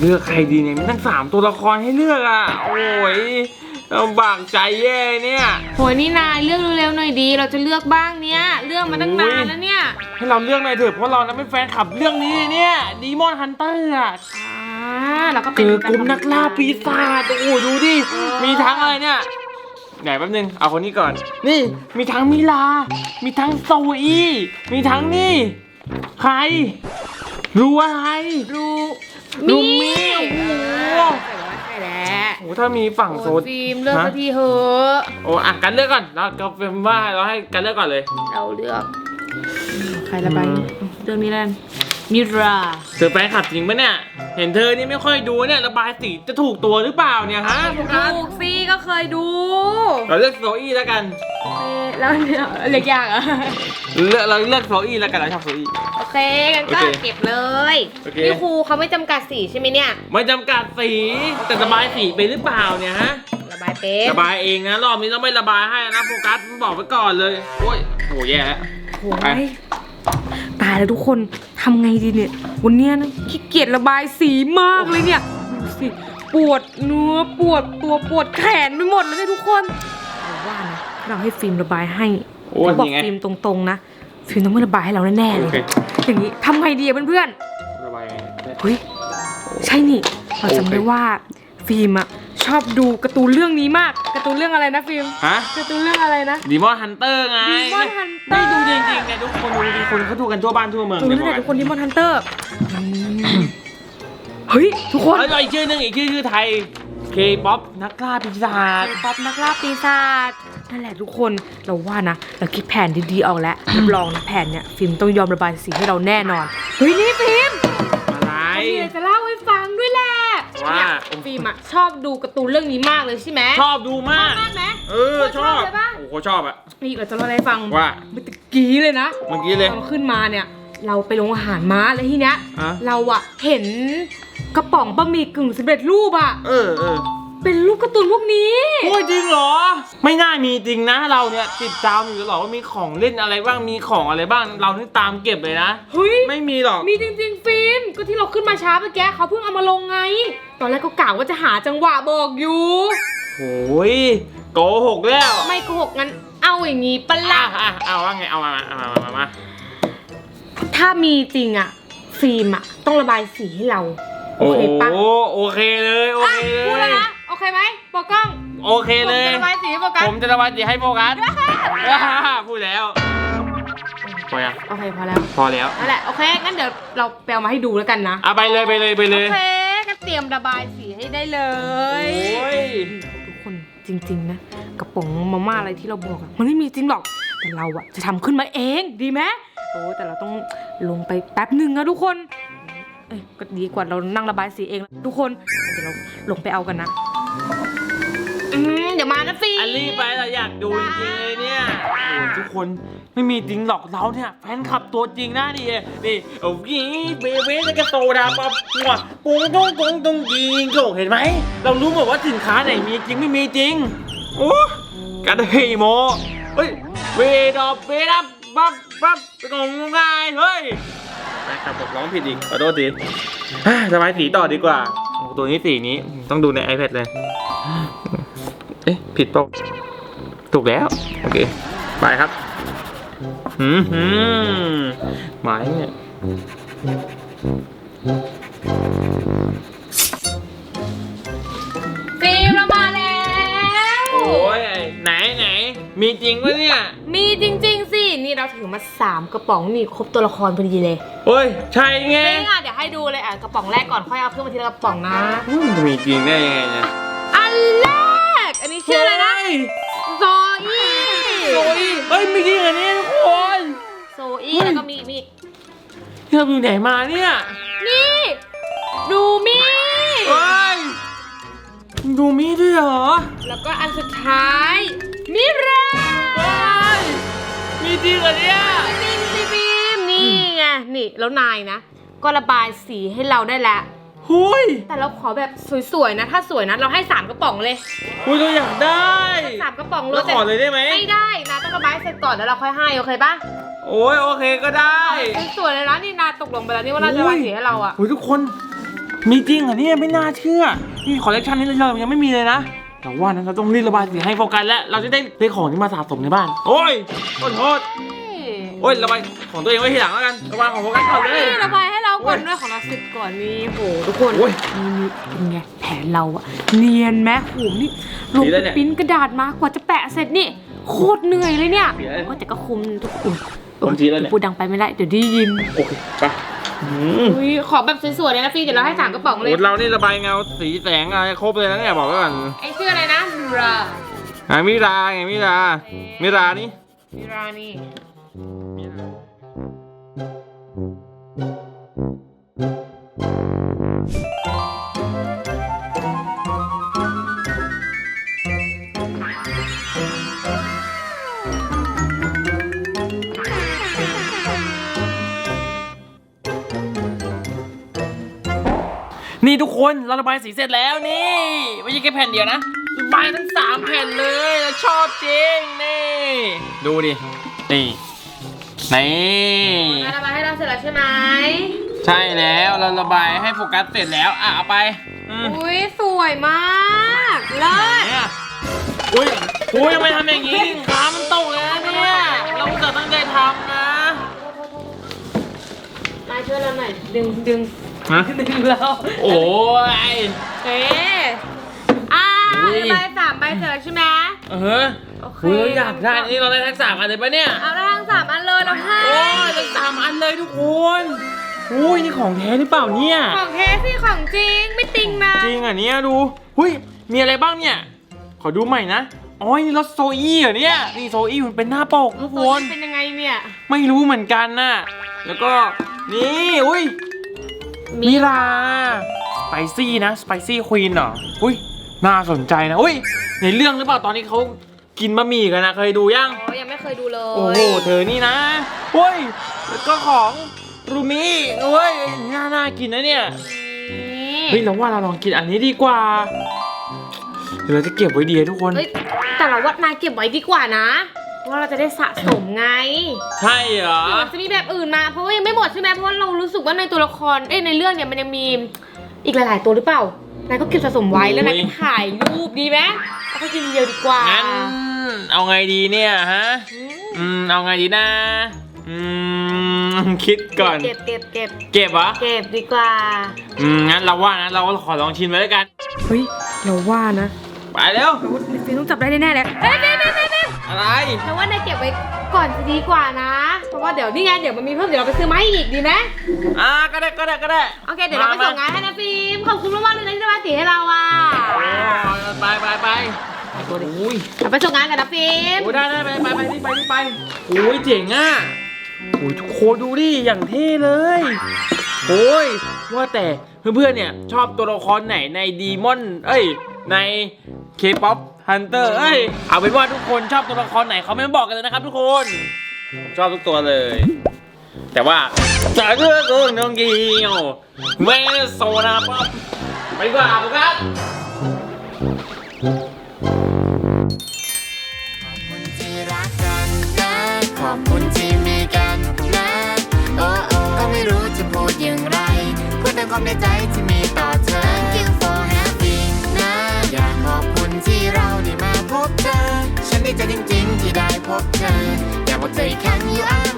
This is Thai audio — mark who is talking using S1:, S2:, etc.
S1: เลือกใครดีเนี่ยมีตั้งสามตัวละครให้เลือกอะ โอ้ยลำบากใจแย่เนี่ย
S2: โหนี่นายเลือกเร็วๆหน่อยดี เราจะเลือกบ้างเนี่ยเลือกมาตั้งนานแล้วเนี่ย
S1: ให้เราเลือกหน่อยเถอะเพราะเรานะเป็นแฟนคลับเรื่องนี้เนี่ยดีมอนฮันเตอร์อะ
S2: อ่าเราก็เป็
S1: เจ
S2: น
S1: อกลุ่มนักล่าปีศาจโอ้โหดูดิมีทั้งอะไรเนี่ยไหนแป๊บนึง เอาคนนี้ก่อน นี่ มีทั้งมิลา มีทั้งโซอี มีทั้งนี่ ใคร รู้อะไร
S2: รู
S1: รู
S2: มี
S1: มี่โอ้โห
S2: ใช่แล้ว
S1: โอ้โหถ้ามีฝั่งโซ
S2: โอ้
S1: น
S2: ฟิล์มเลือก
S1: ฮะ
S2: สักทีเหอะ
S1: โอ้อะกันเลือกก่อนเราก็เป็นว่าเราให้กันเลือกก่อนเลย
S2: เราเลือก ใครละไป เรื่องนี้แล้วกันมิรา
S1: เธอแฟนคลับจริงปะเนี่ย เห็นเธอนี่ไม่ค่อยดูเนี่ยระบายสีจะถูกตัวหรือเปล่าเนี่ยฮะโฟกัส
S2: ถูกซีก็เคยดู
S1: เราเลือกโซอี้แล้วกัน
S2: เอ๊ะแล้วเนี่ยเล็กยากเหรอะ
S1: เลือกเราเลือกโซอี้แล้วกันเราชอบโซอี้
S2: โอเคงั้นก็
S1: โอเค
S2: เก็บเลย
S1: โอเค
S2: นี่ครูเขาไม่จำกัดสีใช่ไหมเนี่ย
S1: ไม่จำกัดสีแต่ระบายสีไปหรือเปล่าเนี่ยฮะ
S2: ระบายเป็น
S1: ระบายเองนะรอบนี้ต้องไม่ระบายให้นะโฟกัสบอกไว้ก่อนเลยโอ้ยโหแย่แล้ว
S2: โอ้
S1: ไป
S2: ย ตายแล้วทุกคนทำไงดีเนี่ย วันเนี้ยนะขี้เกียจระบายสีมากเลยเนี่ยดูสิปวดเนื้อปวดตัวปวดแขนไปหมดเลยเนี่ยทุกคนเราว่านะถ้าเราให้ฟิล์มระบายให้
S1: โอ้ย
S2: บอก
S1: ยังไง
S2: ฟิล์มตรงๆนะฟิล์มต้องไม่ระบายให้เราแน่ๆเล
S1: โอยเค
S2: อย่างนี้ทำไงดีอะเพื่อน
S1: ระบายไง
S2: ๆเฮ้ยใช่นี่เราจำได้ว่าฟิล์มอะ ชอบดูการ์ตูนเรื่องนี้มากการ์ตูนเรื่องอะไรนะฟิล์ม
S1: ฮะ
S2: การ์ตูนเรื่องอะไรนะ
S1: ดีมอนฮันเตอร์ไง
S2: Demon Hunter
S1: ไม่ดูจริงๆเนี่ยทุกคนดูดีคนเขาดูกันทั่วบ้านทั่วเมือง
S2: ดู
S1: เลย
S2: นั่น
S1: บ
S2: แห
S1: อก
S2: ละทุกคนที่มอนฮันเตอร์เฮ้ยทุกคน
S1: แล้วก็อีกชื่อหนึงอีกชื่อชื่อไทยเคป๊อปนักล่าปีศาจ
S2: ป๊อปนักล่าปีศาจนั่นแหละทุกคนเราว่านะ เราคิดแผนดีๆออกแล้วรับรองนะแผนเนี่ยฟิล์มต้องยอมระบายสีให้เราแน่นอนเฮ้ยนี่ฟิล์ม
S1: ว่า
S2: เนี่ยฟิล์มอะชอบดูการ์ตูนเรื่องนี้มากเลยใช่ไหม
S1: ชอบดูมาก
S2: มากไหม
S1: เออชอบ
S2: เลยปะ
S1: โอ้โหชอบอะ
S2: นี่เราจะเล่าอะไรให้ฟัง
S1: ว่า
S2: เมื่อตะกี้เลยนะ
S1: เมื่อกี้เลย
S2: ตอนขึ้นมาเนี่ย เราไปโรงอาหารม้าแล้วทีเนี้ย
S1: ฮะ
S2: เราอะเห็นกระป๋องบะหมี่กึ่งสำเร็จรูปอะ
S1: เออเออ
S2: เป็นรูปการ์ตูนพวกนี้
S1: โอ้ยจริงเหรอ ไม่น่ามีจริงนะเราเนี่ยติดตามอยู่ตลอดว่ามีของเล่นอะไรบ้างมีของอะไรบ้างเรานี่ตามเก็บเลยนะ
S2: เฮ้ย
S1: ไม่มีหรอก
S2: มีจริงๆ ฟิล์มก็ที่เราขึ้นมาช้าเมื่อกี้เขาเพิ่งเอามาลงไง ตอนแรกก็กะว่าจะหาจังหวะบอกอยู่
S1: โอ้ยโกหกแล้ว
S2: ไม่โกหกงั้นเอาอย่างงี้ปะ
S1: อะ
S2: ล่ะ
S1: อะเอาว่าไงเอามามาเอามามามามา
S2: ถ้ามีจริงอะฟิล์มอะต้องระบายสีให้เรา โอ
S1: โอ้
S2: เคปะ
S1: โหโอเคเลยโอ
S2: อะ
S1: เคเล
S2: พูด
S1: ย
S2: แล้วนะโอเค ไหมโปรกล้อง
S1: โอเคเลย
S2: ผมจะระบายสีให้โฟกัส
S1: ผมจะระบายสีให้โฟกัสพูดแล้วพอยัง
S2: โอเคพอแล้ว
S1: พอแล้ว
S2: นั่นแหละโอเคงั้นเดี๋ยวเราไปเอามาให้ดูแล้วกันนะ
S1: เอาไปเลยไปเลยไปเล
S2: โอยเคก็เตรียมระบายสีให้ได้เล
S1: โอ้
S2: ย
S1: ย
S2: ทุกคนจริงๆนะกระป๋องมาม่าอะไรที่เราบอกอะมันไม่มีจริงหรอกแต่เราอะจะทำขึ้นมาเองดีไหมโอ้แต่เราต้องลงไปแป๊บหนึ่งนะทุกคนเอ้ยก็ดีกว่าเรานั่งระบายสีเอง ทุกคนเดี๋ยวเราลงไปเอากันนะอื มเดี๋ยวมานะฟี
S1: อันรีบไปเราอยากดูจริงๆเลยเนี่ยโอ้ยทุกคนไม่มีจริงหรอกเราเนี่ยแฟนคลับตัวจริงนะนี่นี่โอ้ยเบเบ้แล้วก็โซดาป๊อปหัวปุ้งตุ้งตุ้งตุ้งยิงโกเห็นไหมเรารู้หมดว่าสินค้าไหนมีจริงไม่มีจริงโอ้กันเฮยโมเฮ้ยเวดอบเวดับบับบับงงงายเฮ้ยแฟนคลับบอกร้องผิดอีกขอโทษทีอะสบายสีต่อดีกว่าโอ้ตัวนี้สีนี้ต้องดูใน iPad เลย เอ๊ะ ผิดเปล่าถูกแล้ว โอเค ไปครับหืมหืมหมายเนี่ย
S2: ฟิล์มเรามาแล้ว
S1: โอ้ยไหนไหน มีจริงปะเนี่ย
S2: มีจริง ๆ สิ นี่เราถือมาสามกระป๋องนี่ครบตัวละครพอดีเลย
S1: เฮ้ย ใช่ไง
S2: จริงอะ เดี๋ยวให้ดูเลยอะ กระป๋องแรกก่อนค่อยเอาขึ้นมาทีละกระป๋องนะ
S1: อืมจะมีจริงได้ยังไงเนี่ย
S2: อันแรกอันนี้ ชื่ออะไรนะ
S1: เฮ้ย
S2: โซอี้
S1: โอ้ยเฮ้ยมีจริงเหรอเนี่ยทุกคน
S2: โซอี้แล้วก็มีมีอีก
S1: เธออยู่ไหนมาเนี่ย
S2: นี่ ดูมี่
S1: เฮ้ยดูมีด้วยเหรอ
S2: แล้วก็อันสุดท้าย มิรา
S1: เฮ้ยมีจริงเหรอเนี่ย
S2: ฟิล์มฟิล์มนี่ไง นี่แล้วนายนะ ก็ระบายสีให้เราได้แล้ว
S1: หุย
S2: แต่เราขอแบบสวยๆนะ ถ้าสวยนะเราให้สามกระป๋องเลย
S1: หุยเราอยากได้
S2: สามกระป๋องเล
S1: แล้
S2: ยว
S1: ขอเลยได้ไหม
S2: ไม่ได้นะต้องระบายเสร็จก่อนแล้วเราค่อยให้โอเคปะ
S1: โอ้ยโอเคก็ได้
S2: สวยๆเลยนะนี่นาตกลงไปแล้วนี่ว่าน่าจะระบายสีให้เราอะ
S1: โอ้ยทุกคน มีจริงเหรอเนี่ยไม่น่าเชื่อ นี่คอลเลกชันนี้เรายังไม่มีเลยนะแต่ว่านั้นเราต้องรีบระบายสีให้โฟกัสแล้วเราจะได้ได้ของที่มาสะสมในบ้าน โอ้ยขอโทษโอ้ยระบายของตัวเองไว้ทีหลังแล้วกันระบายของโฟกัสก่อนเลย
S2: นี่ระบายให้ เราก่อนด้วยของเราสิบก่อนนี่โหทุกคน
S1: โอ้ย
S2: นี่เป็นไงแผนเราอะเนียนไหมโหนี่ลง
S1: สีอะไรเนี่ย
S2: ปริ้นกระดาษมากว่าจะแปะเสร็จนี่โคตรเหนื่อยเลยเนี่ย
S1: สีอะไร
S2: โอ้ยแต่ก็คุ้มทุกคน
S1: ผมสีอะไรเนี่ย
S2: พูดดังไปไม่ได้เดี๋ยวได้ยิน
S1: โอเคไปอืม
S2: อุ้ยขอแบบสวยๆเลยนะฟีเดี๋ยวเราให้สามกระป๋องเลย
S1: โอ้เรานี่ระบายเงาสีแสงอะไรครบเลยนะเนี่ยบอกไว้ก่อน
S2: ไอ้ชื่ออะไรนะมิรา
S1: อะมิราไงมิรามิรานี่
S2: มิรานี่
S1: นี่ ทุกคนเราระบายสีเสร็จแล้วนี่ไม่ใช่แค่แผ่นเดียวนะระบายทั้งสามแผ่นเลยเราชอบจริงนี่ดูดินี่นี่
S2: ระบายให้เราเสร็จแล้วใช่ไหม
S1: ใช่แล้วเราระบายให้โฟกัสเสร็จแล้วอะเอาไปอืม
S2: อุ้ยสวยมากเลิศ
S1: เนี่ยอุ้ยอุ้ยทำไมทำอย่างนี้ขามันตกเลยนะเนี่ยเราจะตั้งใจทำนะ
S2: มาช่วยเราหน่อยดึงดึง
S1: ฮะ
S2: ดึงเรา
S1: โอ้ย
S2: เอ๊ะอ่า
S1: อุ้ย
S2: ใบสามใบเสร็จแล้วใช่ไหม
S1: เออ
S2: โอเค
S1: เฮ้ยอยากได้นี่เราได้ทั้งสามอันเลยปะเนี่ย
S2: เอาได้ทั้งสามอันเลยเราให้
S1: โอ้ยทั้งสามอันเลยทุกคนอุ้ยนี่ของแท้หรือเปล่าเนี่ย
S2: ของเทสิของจริงไม่ติงนะ
S1: จริงอะเนี่ยดูหุ้ยมีอะไรบ้างเนี่ย ขอดูใหม่นะอ๋อนี่รถโซอี้เหรอเนี่ยนี่โซอี้มันเป็นหน้าปกทุกค
S2: ตัวนนี้เป็นยังไงเนี่ย
S1: ไม่รู้เหมือนกันน่ะ แล้วก็นี่ อุ้ย
S2: มี
S1: มิลาสไปซี่นะสไปซี่ควีนเหรออุ้ยน่าสนใจนะอุ้ยในเรื่องหรือเปล่าตอนนี้เขากินบะหมี่กันนะเคยดูยัง
S2: อ๋อยังไม่เคยดูเลย
S1: โอ้โหเธอนี่นะเฮ้ยแล้วก็ของรูมิเฮ้ยน่าน่ากินนะเนี่ยเฮ้ยเราว่าเราลองกินอันนี้ดีกว่าเดี๋ยวเราจะเก็บไว้ดีทุกคน
S2: เฮ้ยแต่เราว่า นายเก็บไว้ดีกว่านะเพราะ ว่าเราจะได้สะสมไง
S1: ใช่เหรอ
S2: หรือมันจะมีแบบอื่นมา เพราะว่ายังไม่หมดใช่ไหมเพราะว่าเรารู้สึกว่าในตัวละคร เอ้ยในเรื่องเนี่ยมันยังมีอีกหลาย ๆ ตัวหรือเปล่านายก็เก็บสะสมไว้แล้วนายก็ถ่ายรูปดีไหมแล้วก็กินทีเดียวดีกว่า
S1: งั้นเอาไงดีเนี่ยฮะ
S2: อืม
S1: อืมเอาไงดีนะ อืมคิดก่อน
S2: เก็บเก็บเก็บ
S1: เก็บเหรอ
S2: เก็บดีกว่า
S1: อืมงั้นเราว่านะเราขอลองชิมไว้แล้วกัน
S2: เฮ้ยเราว่านะ
S1: ไปเร็ว
S2: ฟิลต้องจับได้แน่ๆเลย
S1: อะไร
S2: แต่ว่านายเก็บไว้ก่อนจะดีกว่านะ เพราะว่าเดี๋ยวนี่ไงเดี๋ยวมันมีเพิ่มเดี๋ยวเราไปซื้อมาให้อีกดีไหม
S1: อ่าก็ได้ก็ได้ก็ได้
S2: โอเคเดี๋ยวเราไปส่งงานให้นะฟิล์มขอบคุณมากๆเลยนะที่มาสีให้เราอะ
S1: โอ้ยไปไปไปโอ้ย
S2: เราไปส่งงานกันนะฟิล์ม
S1: โอ้ได้ได้ไปไปไปนี่ไปนี่ไปโอ้ยเจ๋งอะโอ้ยทุกคนดูดิอย่างเท่เลยโอ้ยว่าแต่เพื่อนๆเนี่ยชอบตัวละครไหนในดีมอน เอ้ยในเคป๊อป ฮันเตอร์เอ้ยเอาเป็นว่าทุกคนชอบตัวละครไหนเขาไม่บอกกันเลยนะครับทุกคนผมชอบทุกตัวเลย แต่ว่าจะเลือกเรื่องน้องกีโอเวโซนาป๊อปไปดีกว่าครับ
S3: ที่รักกันนะขอบคุณที่มีกันนะ โอ้โอ้ก็ไม่รู้จะพูดอย่างไรพูดแต่ความในใจที่มี ใจจริง ๆ ที่ได้พบเธออยากบอกใจแข็งอยู่อ้า